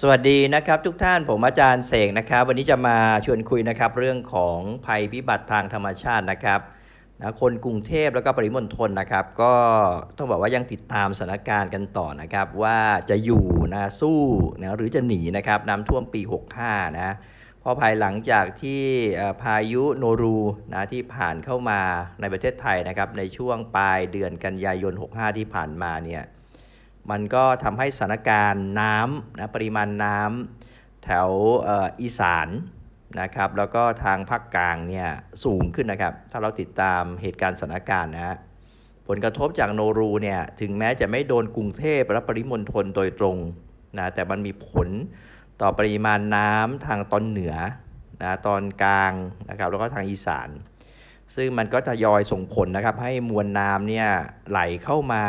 สวัสดีนะครับทุกท่านผมอาจารย์เสกนะครับ วันนี้จะมาชวนคุยนะครับเรื่องของภัยพิบัติทางธรรมชาตินะครับนะคนกรุงเทพแล้วก็ปริมณฑลนะครับ ก็ต้องบอกว่ายังติดตามสถานการณ์กันต่อนะครับ ว่าจะอยู่นะสู้นะหรือจะหนีนะครับน้ำท่วมปี 65 นะเพอภายหลังจากที่พายุโนรูนะที่ผ่านเข้ามาในประเทศไทยนะครับในช่วงปลายเดือนกันยายน 65 ที่ผ่านมาเนี่ย มันก็ทำให้สถานการณ์น้ำนะปริมาณน้ำแถวเอออีสานนะครับแล้วก็ทางภาคกลางเนี่ยสูงขึ้นนะครับ ถ้าเราติดตามเหตุการณ์สถานการณ์นะฮะผลกระทบจากโนรูเนี่ยถึงแม้จะไม่โดนกรุงเทพและปริมณฑลโดยตรงนะแต่มันมีผลต่อปริมาณน้ำทางตอนเหนือนะตอนกลางนะครับแล้วก็ทางอีสาน ซึ่งมันก็ทยอยส่งผลนะครับให้มวลน้ำเนี่ยไหลเข้ามา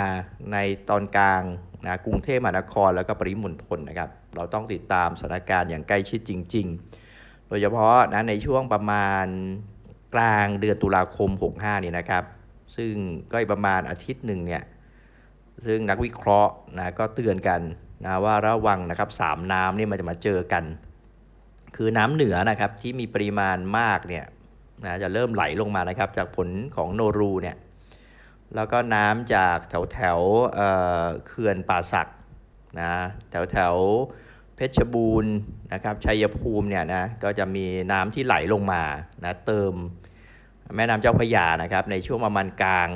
ในตอนกลาง นะกรุงเทพมหานครแล้วก็ปริมณฑลนะครับ เราต้องติดตามสถานการณ์อย่างใกล้ชิดจริง ๆ โดยเฉพาะนะในช่วงประมาณกลางเดือนตุลาคม 65นี่นะครับ ซึ่งก็ประมาณอาทิตย์หนึ่งเนี่ยซึ่งนักวิเคราะห์นะก็เตือนกันนะว่าระวังนะครับสามน้ำนี่มันจะมาเจอกัน คือน้ำเหนือนะครับที่มีปริมาณมากเนี่ยนะจะเริ่มไหลลงมานะครับ จากผลของโนรูเนี่ย แล้วก็น้ำจากแถวแถวเอ่อเขื่อนป่าสักนะแถวแถวเพชรบูรณ์นะครับชัยภูมิเนี่ยนะก็จะมีน้ำที่ไหลลงมานะเติมแม่น้ำเจ้าพระยานะครับในช่วงประมาณกลาง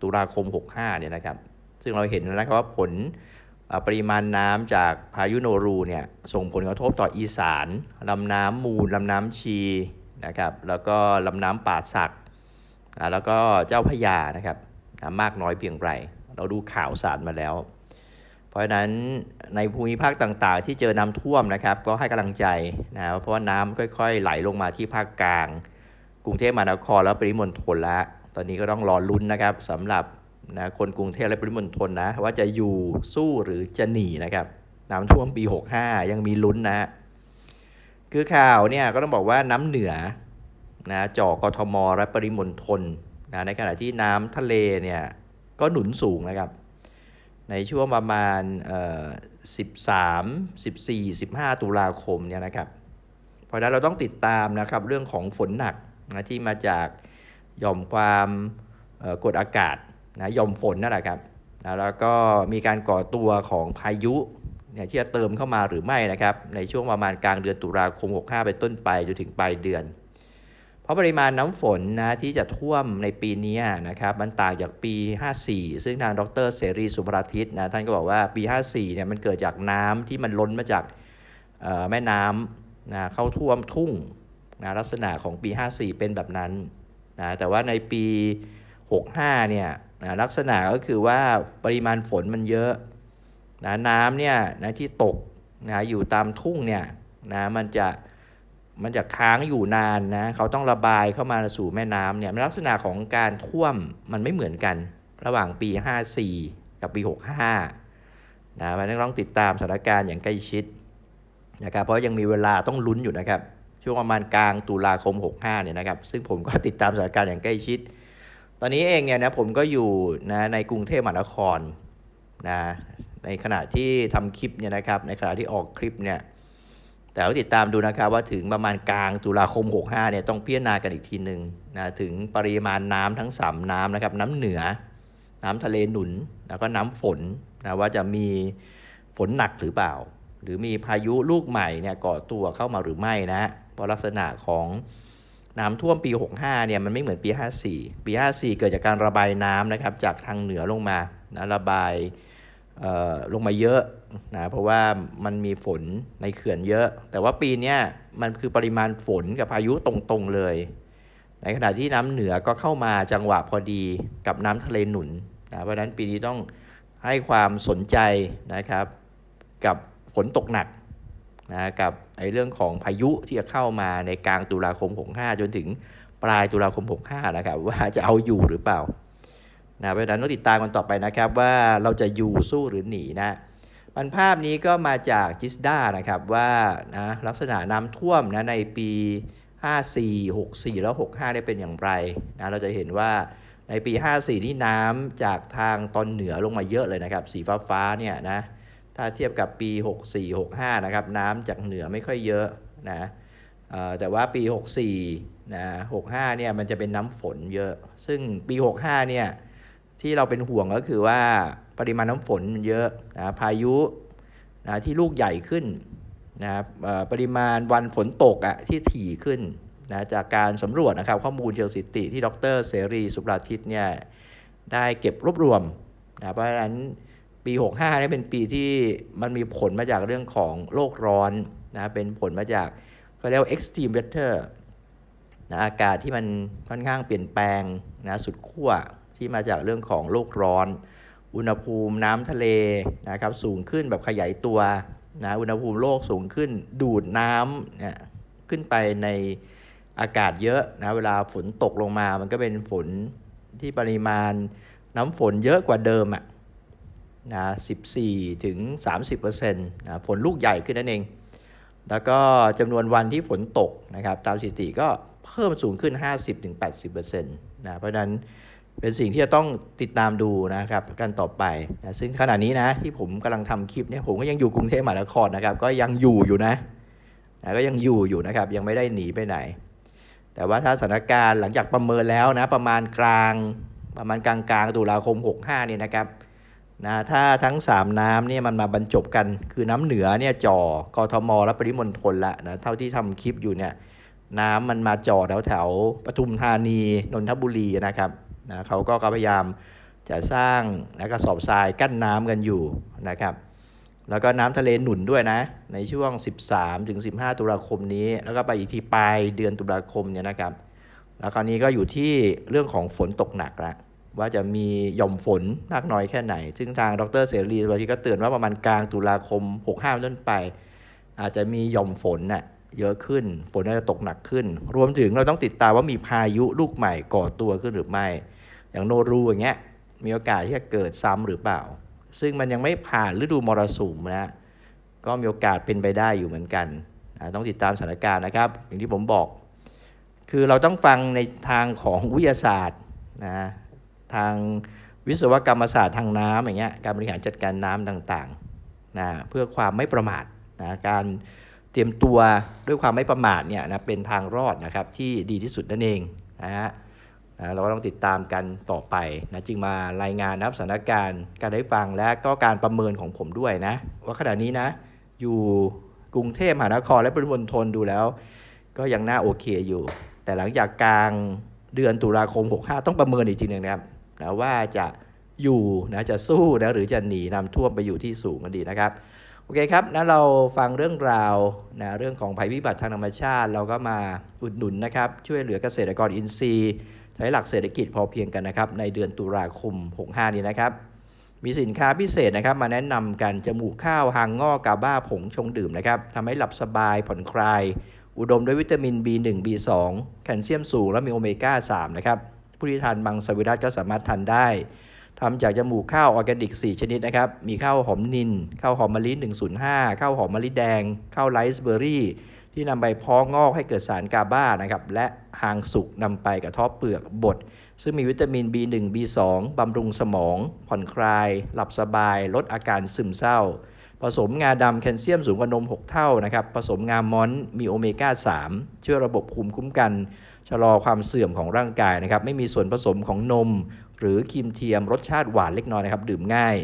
ตุลาคม 65เนี่ยนะครับซึ่งเราเห็นแล้วนะครับว่าผลปริมาณน้ำจากพายุโนรูเนี่ยส่งผลกระทบต่ออีสานลำน้ำมูลลำน้ำชีนะครับแล้วก็ลำน้ำป่าสักอ่าแล้วก็เจ้าพยานะครับ นะมากน้อยเพียงไรเราดูข่าวสารมาแล้ว เพราะฉะนั้นในภูมิภาคต่างๆ ที่เจอน้ำท่วมนะครับ ก็ให้กำลังใจนะเพราะว่าน้ำค่อยๆ ไหลลงมาที่ภาคกลาง กรุงเทพมหานครและปริมณฑลแล้วตอนนี้ก็ต้องรอลุ้นนะครับสำหรับนะคนกรุงเทพและปริมณฑลนะว่าจะอยู่สู้หรือจะหนีนะครับน้ำท่วมปี 65 ยังมีลุ้นนะ คือข่าวเนี่ยก็ต้องบอกว่าน้ำเหนือนะจ่อกทมและปริมณฑล นะในขณะที่น้ำทะเลเนี่ยก็หนุนสูงนะครับ ในช่วงประมาณเอ่อ13 14 15ตุลาคมเนี่ยนะครับ เพราะนั้นเราต้องติดตามนะครับเรื่องของฝนหนักนะที่มาจากหย่อมความกดอากาศนะหย่อมฝนนั่นแหละครับนะแล้วก็มีการก่อตัวของพายุเนี่ยที่จะเติมเข้ามาหรือไม่นะครับ ในช่วงประมาณกลางเดือนตุลาคม 65 เป็นต้นไปจนถึงปลายเดือน ราะปริมาณน้ำฝนนะที่จะท่วมในปีนี้นะครับมันต่างจากปี 54 ซึ่งทางดรเสรีสุภราทิตนะท่านก็บอกว่าปี 54เนี่ยมันเกิดจากน้ำที่มันล้นมาจากแม่น้ำนะเข้าท่วมทุ่งนะลักษณะของปี 54 เป็นแบบนั้นนะแต่ว่าในปี 65 เนี่ยนะลักษณะก็คือว่าปริมาณฝนมันเยอะนะน้ำเนี่ยนะที่ตกนะอยู่ตามทุ่งเนี่ยนะมันจะ มันจะค้างอยู่นานนะเขาต้องระบายเข้ามาสู่แม่น้ำเนี่ยลักษณะของการท่วมมันไม่เหมือนกัน ระหว่างปี 54 กับปี 65นะมันต้องติดตามสถานการณ์อย่างใกล้ชิดนะครับเพราะยังมีเวลาต้องลุ้นอยู่นะครับ ช่วงประมาณกลางตุลาคม 65เนี่ยนะครับ ซึ่งผมก็ติดตามสถานการณ์อย่างใกล้ชิด ตอนนี้เองเนี่ยนะผมก็อยู่นะในกรุงเทพมหานครนะในขณะที่ทำคลิปเนี่ยนะครับ ในขณะที่ออกคลิปเนี่ย แต่ก็ติดตามดูนะครับว่าถึงประมาณกลางตุลาคม 65เนี่ยต้องพิจารณากันอีกทีหนึ่งนะถึงปริมาณน้ำทั้ง 3 น้ำนะครับน้ำเหนือ น้ำทะเลหนุน แล้วก็น้ำฝนนะว่าจะมีฝนหนักหรือเปล่า หรือมีพายุลูกใหม่เนี่ยก่อตัวเข้ามาหรือไม่นะเพราะลักษณะของน้ำท่วมปี 65เนี่ยมันไม่เหมือนปี 54 ปี 54 เกิดจากการระบายน้ำนะครับจากทางเหนือลงมานะระบาย ลงมาเยอะนะเพราะว่ามันมีฝนในเขื่อนเยอะ แต่ว่าปีนี้มันคือปริมาณฝนกับพายุตรงๆเลย ในขณะที่น้ำเหนือก็เข้ามาจังหวะพอดีกับน้ำทะเลหนุนนะเพราะนั้นปีนี้ต้องให้ความสนใจนะครับ กับฝนตกหนักนะกับไอ้เรื่องของพายุที่จะเข้ามาในกลางตุลาคม 65 จนถึงปลายตุลาคม 65 นะครับ ว่าจะเอาอยู่หรือเปล่า นะเพราะฉะนั้นต้องติดตามกันต่อไปนะครับว่าเราจะอยู่สู้หรือหนีนะมันภาพนี้ก็มาจากจิสดานะครับว่านะลักษณะน้ำท่วมนะในปี 54 64 แล้ว 65 ได้เป็นอย่างไรนะเราจะเห็นว่าในปี 54 นี่น้ำจากทางตอนเหนือลงมาเยอะเลยนะครับ สีฟ้าฟ้าเนี่ยนะถ้าเทียบกับปี 64 65 นะครับน้ำจากเหนือไม่ค่อยเยอะนะแต่ว่าปี 64นะ65 เนี่ยมันจะเป็นน้ำฝนเยอะ ซึ่งปี 65 เนี่ย ที่เราเป็นห่วงก็คือว่าปริมาณน้ำฝนมันเยอะนะพายุนะที่ลูกใหญ่ขึ้นนะครับปริมาณวันฝนตกอะที่ถี่ขึ้นนะจากการสำรวจนะครับข้อมูลเชิงสถิติที่ดรเสรีสุปราทิตเนี่ยได้เก็บรวบรวมนะเพราะฉะนั้นปี 65นี่เป็นปีที่มันมีผลมาจากเรื่องของโลกร้อนนะเป็นผลมาจากเขาเรียกว่า extreme weather นะอากาศที่มันค่อนข้างเปลี่ยนแปลงนะสุดขั้ว ที่มาจากเรื่องของโลกร้อน อุณหภูมิน้ำทะเลนะครับสูงขึ้นแบบขยายตัวนะอุณหภูมิโลกสูงขึ้นดูดน้ำเนี่ยขึ้นไปในอากาศเยอะนะเวลาฝนตกลงมา มันก็เป็นฝนที่ปริมาณน้ำฝนเยอะกว่าเดิมอะนะ14ถึง30%นะฝนลูกใหญ่ขึ้นนั่นเอง แล้วก็จำนวนวันที่ฝนตกนะครับ ตามสถิติก็เพิ่มสูงขึ้น 50-80%นะเพราะนั้น เป็นสิ่งที่จะต้องติดตามดูนะครับกันต่อไปนะซึ่งขณะนี้นะที่ผมกำลังทำคลิปเนี่ยผมก็ยังอยู่กรุงเทพมหานครนะครับ ก็ยังอยู่อยู่นะนะก็ยังอยู่อยู่นะครับ ยังไม่ได้หนีไปไหน แต่ว่าถ้าสถานการณ์หลังจากประเมินแล้วนะประมาณกลางประมาณกลางกลางตุลาคม 65เนี่ยนะครับนะถ้าทั้ง 3 น้ำเนี่ยมันมาบรรจบกัน คือน้ำเหนือเนี่ยจ่อกทมและปริมณฑลละนะเท่าที่ทำคลิปอยู่เนี่ยน้ำมันมาจ่อแถวแถวปทุมธานีนนทบุรีนะครับ นะเขาก็พยายามจะสร้างนะกระสอบทรายกั้นน้ำกันอยู่นะครับ แล้วก็น้ำทะเลหนุนด้วยนะ ในช่วง 13ถึง15 ตุลาคมนี้ แล้วก็ไปอีกทีปลายเดือนตุลาคมเนี่ยนะครับ แล้วคราวนี้ก็อยู่ที่เรื่องของฝนตกหนักละว่าจะมีหย่อมฝนมากน้อยแค่ไหน ซึ่งทางดรเสรีวันนี้ก็เตือนว่าประมาณกลางตุลาคม 65ต้นไป อาจจะมีหย่อมฝนน่ะเยอะขึ้น ฝนอาจจะตกหนักขึ้น รวมถึงเราต้องติดตามว่ามีพายุลูกใหม่ก่อตัวขึ้นหรือไม่ อย่างโนรูอย่างเงี้ยมีโอกาสที่จะเกิดซ้ำหรือเปล่า ซึ่งมันยังไม่ผ่านฤดูมรสุมนะก็มีโอกาสเป็นไปได้อยู่เหมือนกันต้องติดตามสถานการณ์นะครับ อย่างที่ผมบอก คือเราต้องฟังในทางของวิทยาศาสตร์นะทางวิศวกรรมศาสตร์ทางน้ำอย่างเงี้ยการบริหารจัดการน้ำต่างๆนะเพื่อความไม่ประมาทนะการเตรียมตัวด้วยความไม่ประมาทเนี่ยนะเป็นทางรอดนะครับที่ดีที่สุดนั่นเองนะฮะ นะเราก็ต้องติดตามกันต่อไปนะจึงมารายงานนะครับสถานการณ์การได้ฟังและก็การประเมินของผมด้วยนะ ว่าขณะนี้นะ อยู่กรุงเทพมหานครและปริมณฑลดูแล้ว ก็ยังน่าโอเคอยู่ แต่หลังจากกลางเดือนตุลาคม 65 ต้องประเมินอีกทีหนึ่งนะครับนะว่าจะอยู่นะจะสู้นะหรือจะหนีน้ำท่วมไปอยู่ที่สูงกันดีนะครับโอเคครับนะเราฟังเรื่องราวนะเรื่องของภัยพิบัติทางธรรมชาติ เราก็มาอุดหนุนนะครับช่วยเหลือเกษตรกรอินทรีย์ ช้หลักเศรษฐกิจพอเพียงกันนะครับในเดือนตุลาคม 65 นี้นะครับ มีสินค้าพิเศษนะครับ มาแนะนำกันจมูกข้าวหางงอกาบ้าผงชงดื่มนะครับทำให้หลับสบายผ่อนคลาย อุดมด้วยวิตามิน B1 B2 แคลเซียมสูงและมีโอเมก้า 3 นะครับ ผู้ที่ทานมังสวิรัตก็สามารถทานได้ทำจากจมูกข้าวออร์แกนิก 4 ชนิดนะครับ มีข้าวหอมนิน ข้าวหอมมะลิ 105 ข้าวหอมมะลิแดง ข้าวไรซ์เบอร์รี่ ที่นำไปเพาะงอกให้เกิดสารกาบ้านะครับและหางสุกนำไปกระทบเปลือกบดซึ่งมีวิตามิน B1 B2 บำรุงสมอง ผ่อนคลาย หลับสบาย ลดอาการซึมเศร้า ผสมงาดำแคลเซียมสูงกว่านม 6 เท่านะครับผสมงามอนมีโอเมก้า 3 ช่วยระบบภูมิคุ้มกัน ชะลอความเสื่อมของร่างกายนะครับไม่มีส่วนผสมของนม หรือครีมเทียมรสชาติหวานเล็กน้อยนะครับ ดื่มง่าย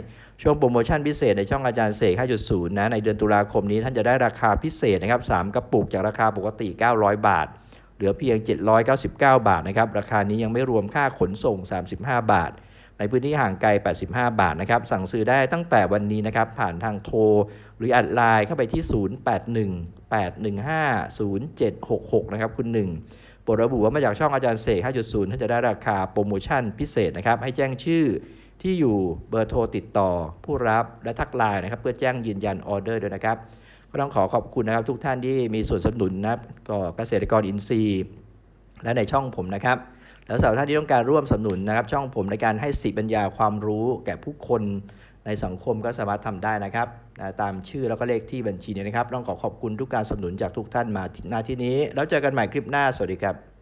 ช่วงโปรโมชั่นพิเศษในช่องอาจารย์เสก 5.0 นะ ในเดือนตุลาคมนี้ท่านจะได้ราคาพิเศษนะครับ 3 กระปุกจากราคาปกติ 900 บาท เหลือเพียง 799 บาทนะครับ ราคานี้ยังไม่รวมค่าขนส่ง 35 บาท ในพื้นที่ห่างไกล 85 บาทนะครับ สั่งซื้อได้ตั้งแต่วันนี้นะครับ ผ่านทางโทร หรือแอดไลน์เข้าไปที่ 0818150766 นะครับคุณหนึ่ง โปรดระบุว่ามาจากช่องอาจารย์เสก 5.0 ท่านจะได้ราคาโปรโมชั่นพิเศษนะครับ ให้แจ้งชื่อที่อยู่เบอร์โทรติดต่อ ผู้รับและทักไลน์นะครับ เพื่อแจ้งยืนยันออเดอร์ด้วยนะครับก็ต้องขอขอบคุณนะครับทุกท่านที่มีส่วนสนับสนุนนะครับก็เกษตรกรอินทรีย์ และในช่องผมนะครับแล้วสำหรับท่านที่ต้องการร่วมสนับสนุนนะครับ ช่องผมในการให้สิปัญญาความรู้แก่ผู้คน ในสังคมก็สามารถทำได้นะครับตามชื่อแล้วก็เลขที่บัญชีนี้นะครับ ต้องขอขอบคุณทุกการสนับสนุนจากทุกท่านมาณที่นี้ แล้วเจอกันใหม่คลิปหน้า สวัสดีครับ